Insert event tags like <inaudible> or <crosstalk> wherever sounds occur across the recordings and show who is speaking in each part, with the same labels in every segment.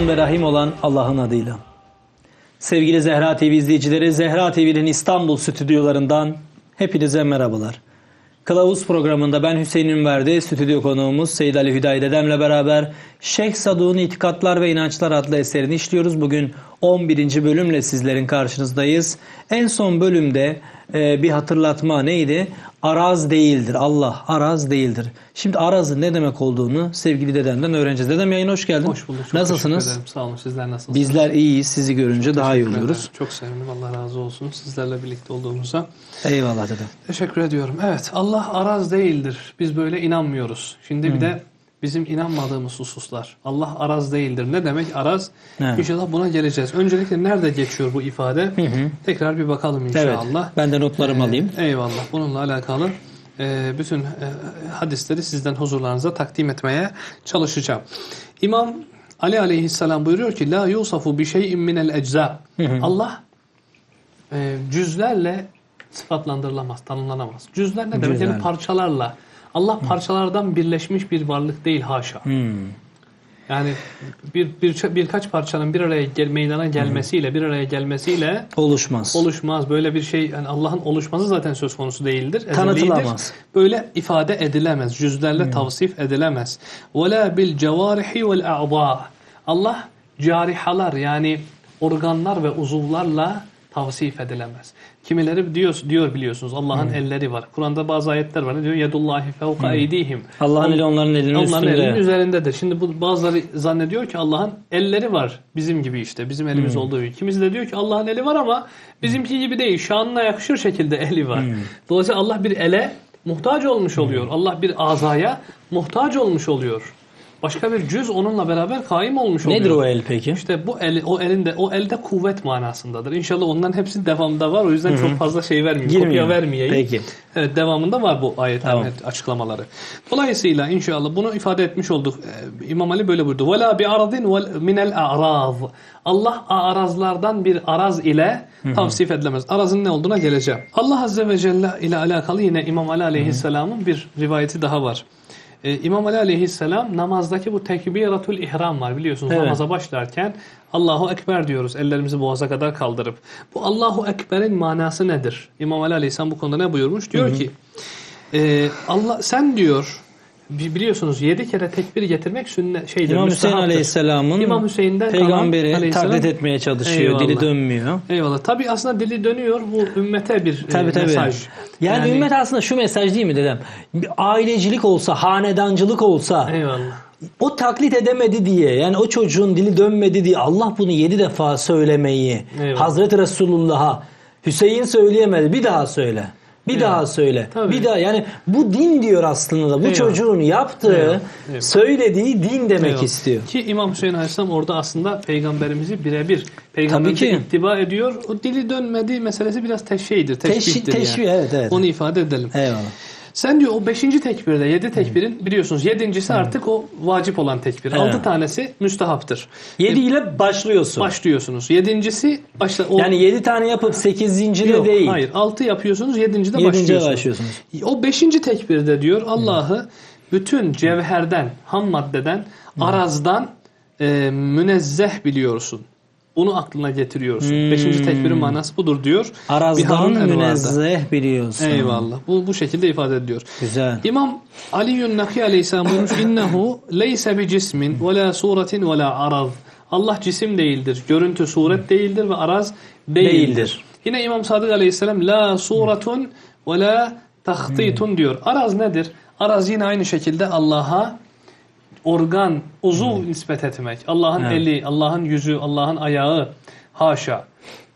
Speaker 1: Rahman ve Rahim olan Allah'ın adıyla. Sevgili Zehra TV izleyicileri, Zehra TV'nin İstanbul stüdyolarından hepinize merhabalar. Kılavuz programında ben Hüseyin Ünverdi, stüdyo konuğumuz Seyyid Ali Hüdayi Dedem'le beraber Şeyh Sadu'nun İtikatlar ve İnançlar adlı eserini işliyoruz. Bugün 11. bölümle sizlerin karşınızdayız. En son bölümde e, bir hatırlatma neydi? Araz değildir. Allah araz değildir. Şimdi arazın ne demek olduğunu sevgili dedemden öğreneceğiz. Dedem yayına hoş geldin.
Speaker 2: Hoş bulduk. Çok
Speaker 1: Nasılsınız?
Speaker 2: Sağ olun. Sizler nasılsınız?
Speaker 1: Bizler iyiyiz. Sizi görünce daha iyi oluyoruz.
Speaker 2: ederim. Çok sevindim. Allah razı olsun. Sizlerle birlikte olduğumuza.
Speaker 1: Eyvallah dedem.
Speaker 2: Teşekkür ediyorum. Evet. Allah araz değildir. Biz böyle inanmıyoruz. Şimdi bir de bizim inanmadığımız hususlar. Allah araz değildir. Ne demek araz?
Speaker 1: Evet.
Speaker 2: İnşallah buna geleceğiz. Öncelikle nerede geçiyor bu ifade? Tekrar bir bakalım
Speaker 1: Evet.
Speaker 2: inşallah.
Speaker 1: Ben de notlarımı alayım.
Speaker 2: Ee, Eyvallah. Bununla alakalı e, bütün e, hadisleri sizden huzurlarınıza takdim etmeye çalışacağım. İmam Ali aleyhisselam buyuruyor ki La yusafu bi şeyin minel ecza. Allah e, cüzlerle sıfatlandırılamaz, tanımlanamaz. Cüzler ne demek?
Speaker 1: Cüzlerle.
Speaker 2: Yani parçalarla. Allah parçalardan birleşmiş bir varlık değil haşa.
Speaker 1: Hmm.
Speaker 2: Yani bir, bir birkaç parçanın bir araya gel, meydana gelmesiyle bir araya gelmesiyle
Speaker 1: oluşmaz.
Speaker 2: Oluşmaz. Böyle bir şey yani Allah'ın oluşması zaten söz konusu değildir.
Speaker 1: Tanıtılamaz.
Speaker 2: Böyle ifade edilemez. Cüzlerle hmm. tavsif edilemez. Ve la bil cevarihi vel a'za. Allah carihalar yani organlar ve uzuvlarla tavsif edilemez. Kimileri diyor, diyor biliyorsunuz Allah'ın elleri var. Kur'an'da bazı ayetler var. Ne diyor? Yedullahi fevka eydihim.
Speaker 1: Allah'ın eli onların elinin
Speaker 2: Onların
Speaker 1: üstünde.
Speaker 2: elinin üzerindedir. Şimdi bu bazıları zannediyor ki Allah'ın elleri var. Bizim gibi işte. Bizim elimiz
Speaker 1: Hmm.
Speaker 2: olduğu gibi. Kimisi de diyor ki Allah'ın eli var ama bizimki gibi değil. Şanına yakışır şekilde eli var.
Speaker 1: Hmm.
Speaker 2: Dolayısıyla Allah bir ele muhtaç olmuş oluyor. Allah bir azaya muhtaç olmuş oluyor başka bir cüz onunla beraber kaim olmuş oluyor.
Speaker 1: Nedir o el peki?
Speaker 2: İşte bu el o elinde o elde kuvvet manasındadır. İnşallah onların hepsi devamda var. O yüzden Hı-hı. çok fazla şey vermeyeyim. Kopya vermeyeyim.
Speaker 1: Peki.
Speaker 2: Evet devamında var bu ayet
Speaker 1: tamam.
Speaker 2: açıklamaları. Dolayısıyla inşallah bunu ifade etmiş olduk. Ee, İmam Ali böyle buyurdu. Vela bi aradin vel minel a'raz. Allah arazlardan bir araz ile tavsif edilemez. Arazın ne olduğuna geleceğim. Allah Azze ve Celle ile alakalı yine İmam Ali Aleyhisselam'ın bir rivayeti daha var. Ee, İmam Ali Aleyhisselam namazdaki bu tekbiratul ihram var biliyorsunuz
Speaker 1: Evet.
Speaker 2: namaza başlarken Allahu Ekber diyoruz ellerimizi boğaza kadar kaldırıp. Bu Allahu Ekber'in manası nedir? İmam Ali Aleyhisselam bu konuda ne buyurmuş? Diyor ki e, Allah sen diyor biliyorsunuz yedi kere tekbir getirmek sünnet şeydir.
Speaker 1: İmam Hüseyin. Aleyhisselam'ın
Speaker 2: İmam Hüseyin'den
Speaker 1: peygamberi
Speaker 2: Aleyhisselam-
Speaker 1: taklit etmeye çalışıyor. Dili
Speaker 2: Eyvallah.
Speaker 1: dönmüyor.
Speaker 2: Eyvallah. Tabi aslında dili dönüyor bu ümmete bir e,
Speaker 1: Tabii tabii.
Speaker 2: mesaj.
Speaker 1: Yani, ümmet aslında şu mesaj değil mi dedem? Ailecilik olsa, hanedancılık olsa
Speaker 2: Eyvallah.
Speaker 1: o taklit edemedi diye yani o çocuğun dili dönmedi diye Allah bunu yedi defa söylemeyi
Speaker 2: Eyvallah.
Speaker 1: Hazreti Resulullah'a Hüseyin söyleyemedi bir daha söyle. Bir
Speaker 2: Eyvallah.
Speaker 1: daha söyle.
Speaker 2: Tabii.
Speaker 1: Bir daha yani bu din diyor aslında da bu
Speaker 2: Eyvallah.
Speaker 1: çocuğun yaptığı,
Speaker 2: Eyvallah. Eyvallah.
Speaker 1: söylediği din demek
Speaker 2: Eyvallah.
Speaker 1: istiyor.
Speaker 2: Ki İmam Hüseyin Aleyhisselam orada aslında peygamberimizi birebir peygamberimize ittiba ediyor. O dili dönmedi meselesi biraz teşhiydir,
Speaker 1: Teşhi-
Speaker 2: teşbihtir
Speaker 1: teşbih,
Speaker 2: yani.
Speaker 1: evet, evet.
Speaker 2: Onu ifade edelim.
Speaker 1: Eyvallah.
Speaker 2: Sen diyor o beşinci tekbirde, yedi tekbirin biliyorsunuz yedincisi artık o vacip olan tekbir.
Speaker 1: Evet.
Speaker 2: Altı tanesi müstehaptır.
Speaker 1: 7 ile başlıyorsun.
Speaker 2: Başlıyorsunuz. Yedincisi başla. O,
Speaker 1: yani 7 tane yapıp 8.
Speaker 2: Yok,
Speaker 1: de değil.
Speaker 2: Hayır. Altı yapıyorsunuz. Yedincide
Speaker 1: 7.
Speaker 2: başlıyorsunuz.
Speaker 1: başlıyorsunuz.
Speaker 2: O beşinci tekbirde diyor Allah'ı bütün cevherden, ham maddeden, arazdan e, münezzeh biliyorsun. Bunu aklına getiriyorsun. Beşinci tekbirin manası budur diyor.
Speaker 1: Arazdan münezzeh biliyorsun.
Speaker 2: Eyvallah. Bu, bu şekilde ifade ediliyor.
Speaker 1: Güzel.
Speaker 2: İmam Ali Yünnaki Aleyhisselam buyurmuş <laughs> innehu leyse bi cismin ve la suretin ve la araz. Allah cisim değildir. Görüntü suret değildir ve araz değildir.
Speaker 1: Değildir.
Speaker 2: Yine İmam Sadık Aleyhisselam la suretun ve la tahtitun diyor. Araz nedir? Araz yine aynı şekilde Allah'a organ, uzuv nispet etmek. Allah'ın
Speaker 1: Evet.
Speaker 2: eli, Allah'ın yüzü, Allah'ın ayağı haşa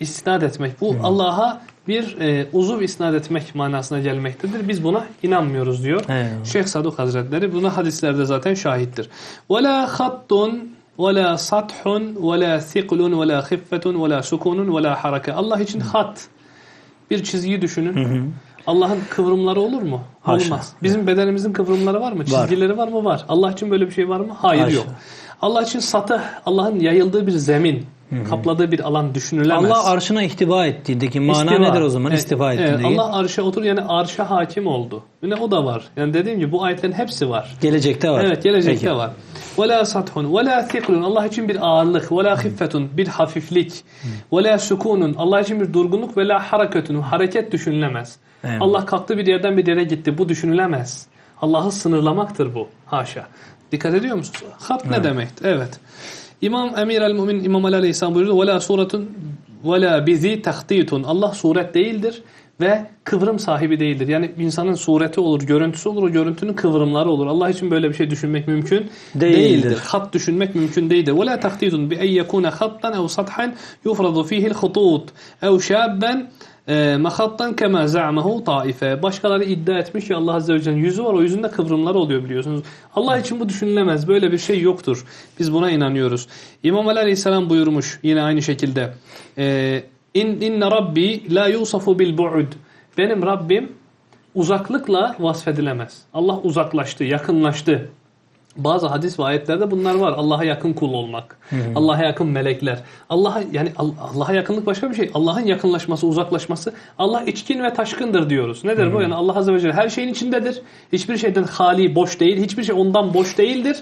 Speaker 2: isnat etmek. Bu Allah'a bir e, uzuv isnat etmek manasına gelmektedir. Biz buna inanmıyoruz diyor.
Speaker 1: Eyvallah.
Speaker 2: Şeyh Saduk Hazretleri buna hadislerde zaten şahittir. وَلَا خَطٌّ وَلَا سَطْحٌ وَلَا ثِقْلٌ وَلَا خِفَّةٌ وَلَا سُكُونٌ وَلَا حَرَكَ Allah için hat. Bir çizgiyi düşünün. Allah'ın kıvrımları olur mu?
Speaker 1: Haşa.
Speaker 2: Olmaz. Bizim bedenimizin kıvrımları var mı? Çizgileri var, mı? Var. Allah için böyle bir şey var mı? Hayır
Speaker 1: Haşa.
Speaker 2: yok. Allah için satı, Allah'ın yayıldığı bir zemin. kapladığı bir alan düşünülemez.
Speaker 1: Allah arşına ihtiva ettiğindeki mana
Speaker 2: İstiva.
Speaker 1: nedir o zaman?
Speaker 2: Evet,
Speaker 1: İstiva ettiğindeki.
Speaker 2: Allah arşa otur yani arşa hakim oldu. Yine o da var. Yani dediğim gibi bu ayetlerin hepsi var.
Speaker 1: Gelecekte var.
Speaker 2: Evet gelecekte
Speaker 1: Peki.
Speaker 2: var. Sathun ve la thiqlun Allah için bir ağırlık la hiffetun bir hafiflik la sukunun Allah için bir durgunluk ve la hareketun hareket düşünülemez.
Speaker 1: Evet.
Speaker 2: Allah kalktı bir yerden bir yere gitti. Bu düşünülemez. Allah'ı sınırlamaktır bu. Haşa. Dikkat ediyor musunuz? Hat ne demektir? Evet. İmam Emir el-Mümin İmam Ali Aleyhisselam buyurdu. وَلَا suretun وَلَا bizi tahtitun. Allah suret değildir ve kıvrım sahibi değildir. Yani insanın sureti olur, görüntüsü olur, o görüntünün kıvrımları olur. Allah için böyle bir şey düşünmek mümkün
Speaker 1: Değildir.
Speaker 2: değildir. Hat düşünmek mümkün değildir. وَلَا تَخْتِيتٌ بِاَنْ يَكُونَ خَطًّا اَوْ سَطْحًا يُفْرَضُ ف۪يهِ الْخُطُوط اَوْ شَابًا ee, mahattan kema za'mehu taife. Başkaları iddia etmiş ya Allah Azze ve Celle'nin yüzü var. O yüzünde kıvrımlar oluyor biliyorsunuz. Allah için bu düşünülemez. Böyle bir şey yoktur. Biz buna inanıyoruz. İmam Ali Aleyhisselam buyurmuş yine aynı şekilde. Ee, İn, inne Rabbi la yusafu bil bu'ud. Benim Rabbim uzaklıkla vasfedilemez. Allah uzaklaştı, yakınlaştı bazı hadis ve ayetlerde bunlar var. Allah'a yakın kul olmak. Allah'a yakın melekler. Allah'a yani Al- Allah'a yakınlık başka bir şey. Allah'ın yakınlaşması, uzaklaşması. Allah içkin ve taşkındır diyoruz. Nedir bu? Yani Allah Azze ve Celle her şeyin içindedir. Hiçbir şeyden hali, boş değil. Hiçbir şey ondan boş değildir.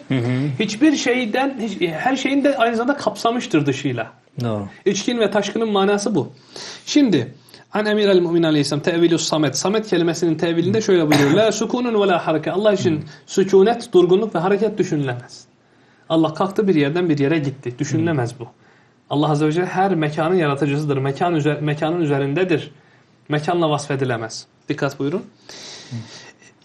Speaker 2: Hiçbir şeyden, hiç- her şeyin de aynı zamanda kapsamıştır dışıyla.
Speaker 1: Doğru.
Speaker 2: İçkin ve taşkının manası bu. Şimdi An Emir el Mumin Aleyhisselam tevilus samet. Samet kelimesinin tevilinde şöyle buyuruyor. La sukunun ve la hareke. Allah için sükunet, durgunluk ve hareket düşünülemez. Allah kalktı bir yerden bir yere gitti. Düşünülemez bu. Allah Azze ve Celle her mekanın yaratıcısıdır. Mekan üzer, mekanın üzerindedir. Mekanla vasfedilemez. Dikkat buyurun.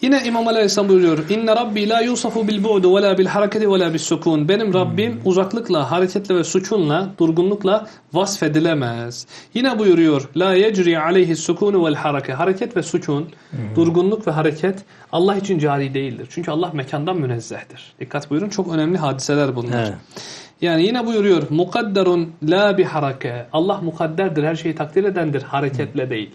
Speaker 2: Yine İmam Aleyhisselam buyuruyor. İnne Rabbi la yusafu bil bu'du ve la bil hareketi ve la bis sukun. Benim Rabbim uzaklıkla, hareketle ve sukunla, durgunlukla vasfedilemez. Yine buyuruyor. La yecri aleyhi sukunu vel hareke. Hareket ve sukun, durgunluk ve hareket Allah için cari değildir. Çünkü Allah mekandan münezzehtir. Dikkat buyurun. Çok önemli hadiseler bunlar.
Speaker 1: Evet.
Speaker 2: Yani yine buyuruyor. Mukadderun la bi hareke. Allah mukadderdir. Her şeyi takdir edendir. Hareketle değil.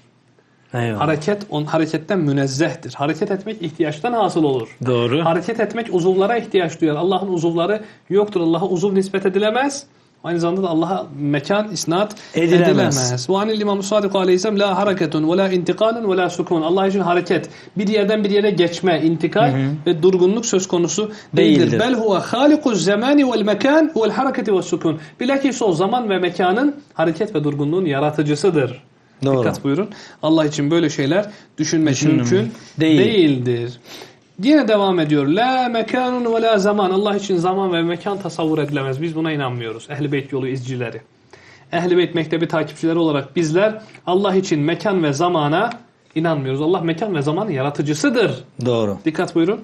Speaker 1: Eyvallah.
Speaker 2: Hareket on hareketten münezzehtir. Hareket etmek ihtiyaçtan hasıl olur.
Speaker 1: Doğru.
Speaker 2: Hareket etmek uzuvlara ihtiyaç duyar. Allah'ın uzuvları yoktur. Allah'a uzuv nispet edilemez. Aynı zamanda da Allah'a mekan isnat
Speaker 1: Edilemez.
Speaker 2: edilemez. Ve anil İmam Sadık Aleyhisselam la hareketun ve la intikalun ve la sukun. Allah için hareket bir yerden bir yere geçme, intikal ve durgunluk söz konusu değildir.
Speaker 1: Değildir.
Speaker 2: Bel huve halikuz zamani vel mekan vel hareketi ve sukun. Bilakis o zaman ve mekanın hareket ve durgunluğun yaratıcısıdır.
Speaker 1: Doğru.
Speaker 2: Dikkat buyurun. Allah için böyle şeyler düşünmek
Speaker 1: Düşünülmez.
Speaker 2: mümkün
Speaker 1: Değil.
Speaker 2: değildir. Yine devam ediyor. La mekanun ve la zaman. Allah için zaman ve mekan tasavvur edilemez. Biz buna inanmıyoruz. Ehl-i Beyt yolu izcileri. Ehl-i Beyt mektebi takipçileri olarak bizler Allah için mekan ve zamana inanmıyoruz. Allah mekan ve zamanın yaratıcısıdır.
Speaker 1: Doğru.
Speaker 2: Dikkat buyurun.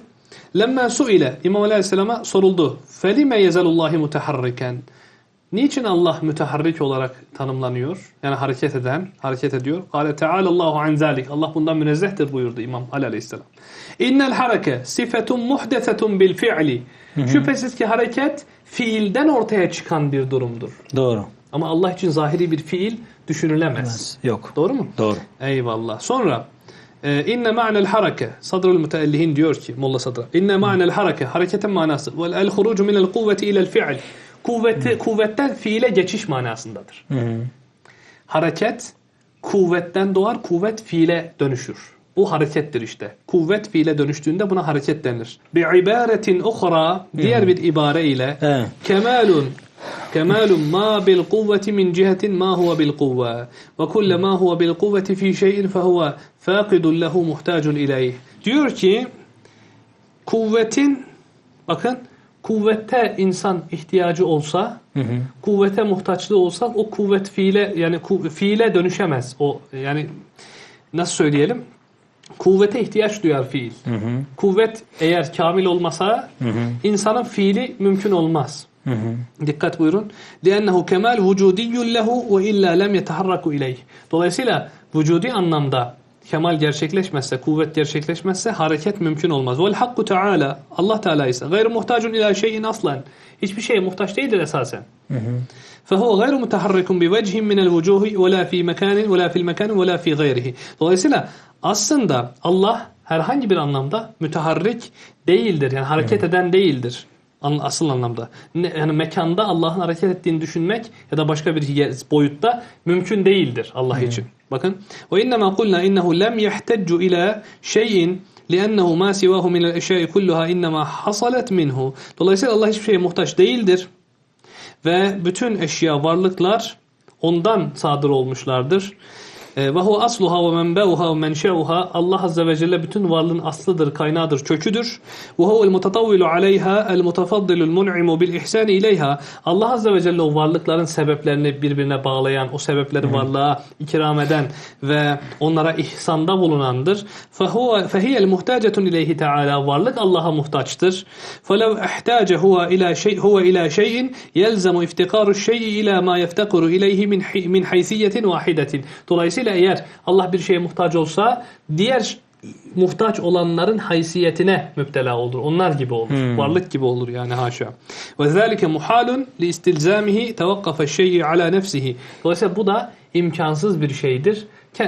Speaker 2: Lemma suile İmam Aleyhisselam'a soruldu. Felime yezelullahi muteharriken. Niçin Allah müteharrik olarak tanımlanıyor? Yani hareket eden, hareket ediyor. Kale Tealallahu an zalik. Allah bundan münezzehtir buyurdu İmam Ali Aleyhisselam. İnnel hareke sifetun muhdesetun bil fi'li. Şüphesiz ki hareket fiilden ortaya çıkan bir durumdur.
Speaker 1: Doğru.
Speaker 2: Ama Allah için zahiri bir fiil düşünülemez.
Speaker 1: Yok.
Speaker 2: Doğru mu?
Speaker 1: Doğru.
Speaker 2: Eyvallah. Sonra e, inne ma'nel hareke Sadrul müteellihin diyor ki Molla Sadra inne ma'nel hareke hareketin manası vel el hurucu minel kuvveti ilel fi'l kuvveti, kuvvetten fiile geçiş manasındadır.
Speaker 1: Hı hı.
Speaker 2: Hareket kuvvetten doğar, kuvvet fiile dönüşür. Bu harekettir işte. Kuvvet fiile dönüştüğünde buna hareket denir. Bi ibaretin ukhra diğer bir ibare ile kemalun kemalun ma bil kuvveti min cihetin ma huwa bil kuvve ve kulle ma huwa bil kuvveti fi şeyin fehuve faqidun lehu muhtacun ileyh. Diyor ki kuvvetin bakın kuvvette insan ihtiyacı olsa
Speaker 1: Hı hı.
Speaker 2: kuvvete muhtaçlığı olsa o kuvvet fiile yani ku- fiile dönüşemez. O yani nasıl söyleyelim? Kuvvete ihtiyaç duyar fiil.
Speaker 1: Hı hı.
Speaker 2: Kuvvet eğer kamil olmasa
Speaker 1: Hı hı.
Speaker 2: insanın fiili mümkün olmaz.
Speaker 1: Hı hı.
Speaker 2: Dikkat buyurun. لِأَنَّهُ كَمَالْ وُجُودِيٌّ لَهُ وَإِلَّا لَمْ يَتَحَرَّكُ إِلَيْهِ Dolayısıyla vücudi anlamda kemal gerçekleşmezse, kuvvet gerçekleşmezse hareket mümkün olmaz. Vel hakku teala, Allah Teala ise gayrı muhtacun ila şeyin aslan. Hiçbir şeye muhtaç değildir esasen. Fehu gayru mutaharrikun bi vecihin minel vucuhi ve la fi mekanin ve la fil mekanin ve la fi gayrihi. Dolayısıyla aslında Allah herhangi bir anlamda müteharrik değildir. Yani hareket eden değildir An- Asıl anlamda. Ne, yani mekanda Allah'ın hareket ettiğini düşünmek ya da başka bir ye- boyutta mümkün değildir Allah için. Bakın. Ve innema kulna innehu lem yehteccu ila şeyin لأنه ما سواه من الأشياء كلها إنما حصلت منه. Dolayısıyla Allah hiçbir şeye muhtaç değildir. Ve bütün eşya, varlıklar ondan sadır olmuşlardır. E, Ve hu asluha ve menbeuha ve menşeuha Allah azze ve celle bütün varlığın aslıdır, kaynağıdır, köküdür. Ve huvel mutatavvilu aleyha el mutafaddilul mun'imu bil ihsani ileyha. Allah azze ve celle o varlıkların sebeplerini birbirine bağlayan, o sebepleri varlığa ikram eden ve onlara ihsanda bulunandır. Fehiyel muhtacetun ileyhi teala. Varlık Allah'a muhtaçtır. Felev ihtace huve ila şey huve ila şeyin yelzemu iftikaru şey'i ila ma yeftakuru ileyhi min hi- min haysiyetin vahidetin. Dolayısıyla eğer Allah bir şeye muhtaç olsa diğer muhtaç olanların haysiyetine müptela olur. Onlar gibi olur. Varlık gibi olur yani haşa. Ve zalike muhalun li istilzamihi tevakkafa şey'i ala nefsihi. Dolayısıyla bu da imkansız bir şeydir.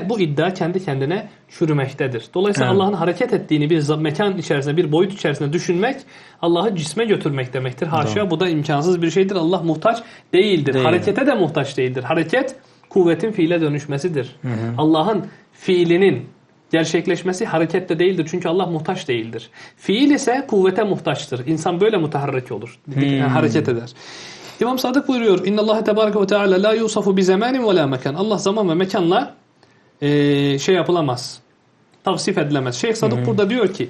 Speaker 2: Bu iddia kendi kendine çürümektedir. Dolayısıyla
Speaker 1: Evet.
Speaker 2: Allah'ın hareket ettiğini bir mekan içerisinde, bir boyut içerisinde düşünmek Allah'ı cisme götürmek demektir. Haşa bu da imkansız bir şeydir. Allah muhtaç değildir.
Speaker 1: Değil.
Speaker 2: Harekete de muhtaç değildir. Hareket kuvvetin fiile dönüşmesidir. Allah'ın fiilinin gerçekleşmesi harekette değildir. Çünkü Allah muhtaç değildir. Fiil ise kuvvete muhtaçtır. İnsan böyle mutaharrik olur. Yani hareket eder. İmam Sadık buyuruyor. İnna Allah tebareke ve teala la yusafu bi zamanin ve la mekan. Allah zaman ve mekanla eee, şey yapılamaz. Tavsif edilemez. Şeyh Sadık burada diyor ki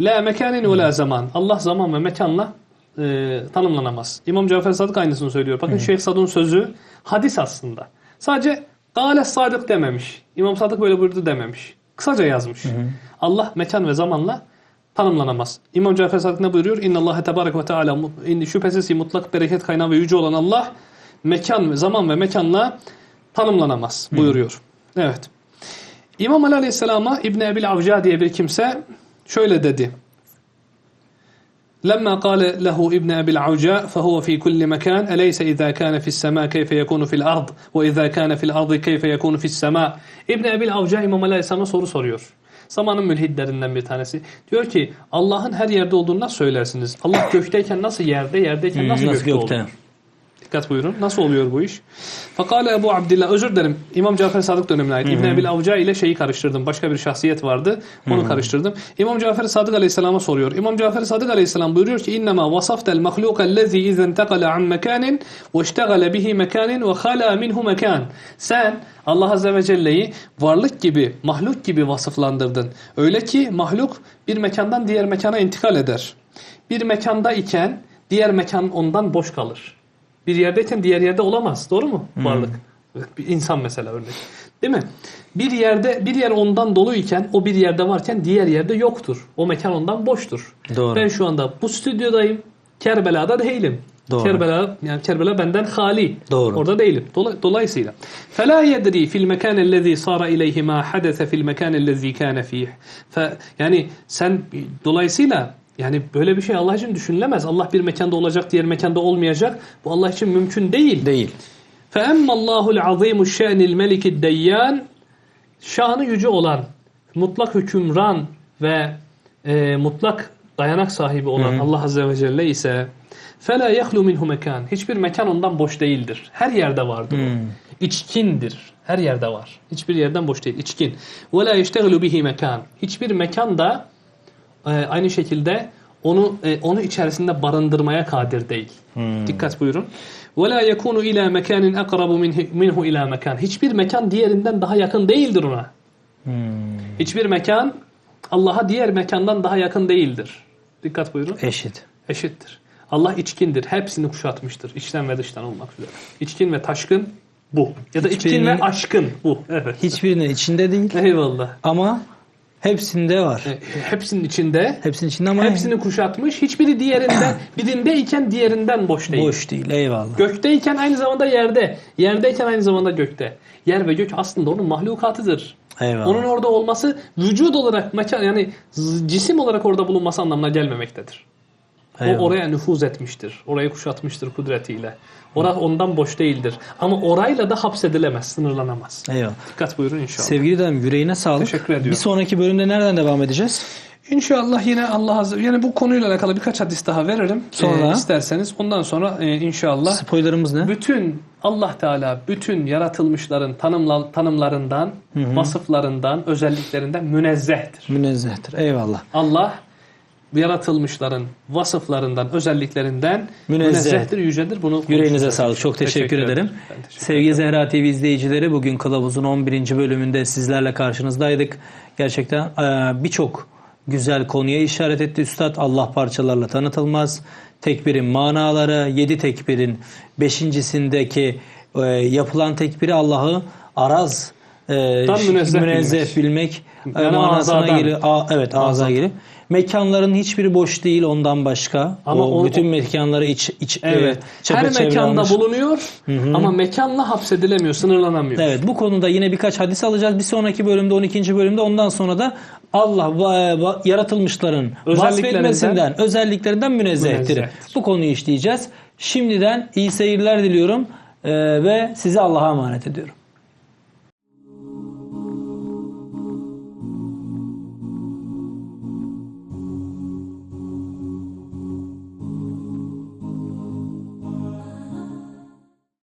Speaker 2: la mekanin ve la zaman. Allah zaman ve mekanla eee, tanımlanamaz. İmam Cafer Sadık aynısını söylüyor. Bakın Şeyh Sadık'ın sözü hadis aslında. Sadece Gale Sadık dememiş. İmam Sadık böyle buyurdu dememiş. Kısaca yazmış. Allah mekan ve zamanla tanımlanamaz. İmam Cafer Sadık ne buyuruyor? İnna Allah tebarek ve teala şüphesiz mutlak bereket kaynağı ve yüce olan Allah mekan ve zaman ve mekanla tanımlanamaz buyuruyor. Evet. İmam Ali Aleyhisselam'a İbn Ebil Avca diye bir kimse şöyle dedi. لما قال له ابن أبي العوجاء فهو في كل مكان أليس إذا كان في السماء كيف يكون في الأرض وإذا كان في الأرض كيف يكون في السماء İbn Ebil Avca İmam Ali Aleyhisselam'a soru soruyor. Zamanın mülhitlerinden bir tanesi. Diyor ki Allah'ın her yerde olduğunu nasıl söylersiniz? Allah gökteyken nasıl yerde, yerdeyken nasıl,
Speaker 1: Hmm, Nasıl
Speaker 2: gökte,
Speaker 1: gökte?
Speaker 2: olur? Dikkat buyurun. Nasıl oluyor bu iş? Fakale Ebu Abdillah, özür dilerim. İmam Cafer Sadık dönemine ait. İbn Ebil Avca ile şeyi karıştırdım. Başka bir şahsiyet vardı. Onu karıştırdım. İmam Cafer Sadık Aleyhisselam'a soruyor. İmam Cafer Sadık Aleyhisselam buyuruyor ki innema vasaftel mahluka ellezî izen tekale an mekanin ve iştegale bihi mekanin ve hala minhu mekan. Sen Allah Azze ve Celle'yi varlık gibi, mahluk gibi vasıflandırdın. Öyle ki mahluk bir mekandan diğer mekana intikal eder. Bir mekanda iken diğer mekan ondan boş kalır. Bir yerdeyken diğer yerde olamaz. Doğru mu? Hmm. Varlık. Bir insan mesela örnek. Değil mi? Bir yerde bir yer ondan doluyken o bir yerde varken diğer yerde yoktur. O mekan ondan boştur.
Speaker 1: Doğru.
Speaker 2: Ben şu anda bu stüdyodayım. Kerbela'da değilim.
Speaker 1: Doğru.
Speaker 2: Kerbela yani Kerbela benden hali.
Speaker 1: Doğru.
Speaker 2: Orada değilim. Dolayısıyla fela yedri fil mekan ellezî sara ileyhi ma hadese fil mekan ellezî kana fih. yani sen dolayısıyla yani böyle bir şey Allah için düşünülemez. Allah bir mekanda olacak, diğer mekanda olmayacak. Bu Allah için mümkün değil.
Speaker 1: Değil.
Speaker 2: فَاَمَّ اللّٰهُ الْعَظِيمُ الشَّأْنِ الْمَلِكِ الدَّيَّانِ Şanı yüce olan, mutlak hükümran ve e, mutlak dayanak sahibi olan Allah Azze ve Celle ise فَلَا يَخْلُ مِنْهُ mekan. Hiçbir mekan ondan boş değildir. Her yerde vardır o. İçkindir. Her yerde var. Hiçbir yerden boş değil. İçkin. وَلَا يَشْتَغِلُ بِهِ mekan. Hiçbir mekan da e, aynı şekilde onu e, onu içerisinde barındırmaya kadir değil. Dikkat buyurun. وَلَا يَكُونُ اِلَى مَكَانٍ اَقْرَبُ مِنْهُ, minhu اِلَى mekan. Hiçbir mekan diğerinden daha yakın değildir ona. Hiçbir mekan Allah'a diğer mekandan daha yakın değildir. Dikkat buyurun.
Speaker 1: Eşit.
Speaker 2: Eşittir. Allah içkindir. Hepsini kuşatmıştır. İçten ve dıştan olmak üzere. İçkin ve taşkın bu. Ya da içkin
Speaker 1: Hiçbirinin-
Speaker 2: ve aşkın bu. Evet.
Speaker 1: Hiçbirinin içinde değil
Speaker 2: Eyvallah.
Speaker 1: ama hepsinde var.
Speaker 2: E, Hepsinin içinde
Speaker 1: Hepsinin içinde ama
Speaker 2: Hepsini kuşatmış. Hiçbiri diğerinden, <coughs> birindeyken diğerinden boş değil.
Speaker 1: boş değil. Eyvallah.
Speaker 2: Gökteyken aynı zamanda yerde. Yerdeyken aynı zamanda gökte. Yer ve gök aslında onun mahlukatıdır.
Speaker 1: Eyvallah.
Speaker 2: Onun orada olması vücut olarak mekan yani cisim olarak orada bulunması anlamına gelmemektedir.
Speaker 1: Eyvallah.
Speaker 2: O oraya nüfuz etmiştir. Orayı kuşatmıştır kudretiyle. Orası ondan boş değildir. Ama orayla da hapsedilemez, sınırlanamaz.
Speaker 1: Eyvallah.
Speaker 2: Dikkat buyurun inşallah.
Speaker 1: Sevgili dedem yüreğine sağlık.
Speaker 2: Teşekkür ediyorum.
Speaker 1: Bir sonraki bölümde nereden devam edeceğiz?
Speaker 2: İnşallah yine Allah Azze yani bu konuyla alakalı birkaç hadis daha veririm.
Speaker 1: Sonra?
Speaker 2: Ee, isterseniz ondan sonra e, inşallah
Speaker 1: Spoilerımız ne?
Speaker 2: bütün Allah Teala bütün yaratılmışların tanımla, tanımlarından, vasıflarından, özelliklerinden münezzehtir.
Speaker 1: Münezzehtir. Eyvallah.
Speaker 2: Allah yaratılmışların vasıflarından, özelliklerinden
Speaker 1: Münezzeh.
Speaker 2: münezzehtir, yücedir. Bunu
Speaker 1: Yüreğinize sağlık. Çok teşekkür, ederim.
Speaker 2: Ben teşekkür
Speaker 1: Sevgili Zehra TV izleyicileri bugün Kılavuz'un 11. bölümünde sizlerle karşınızdaydık. Gerçekten e, birçok güzel konuya işaret etti Üstad. Allah parçalarla tanıtılmaz. Tekbirin manaları, yedi tekbirin beşincisindeki e, yapılan tekbiri Allah'ı araz e,
Speaker 2: münezzeh
Speaker 1: münezzeh bilmek, e,
Speaker 2: Yani
Speaker 1: manasına geliyor. Evet ağza geliyor. Mekanların hiçbiri boş değil ondan başka.
Speaker 2: Ama
Speaker 1: o,
Speaker 2: o-
Speaker 1: bütün mekanları iç, iç
Speaker 2: Evet.
Speaker 1: e,
Speaker 2: Her mekanda
Speaker 1: almış.
Speaker 2: bulunuyor ama mekanla hapsedilemiyor, sınırlanamıyor.
Speaker 1: Evet bu konuda yine birkaç hadis alacağız. Bir sonraki bölümde 12. bölümde ondan sonra da Allah va- va- yaratılmışların
Speaker 2: Özelliklerinden-
Speaker 1: vasfetmesinden, özelliklerinden
Speaker 2: münezzehtir.
Speaker 1: Bu konuyu işleyeceğiz. Şimdiden iyi seyirler diliyorum e, ve sizi Allah'a emanet ediyorum.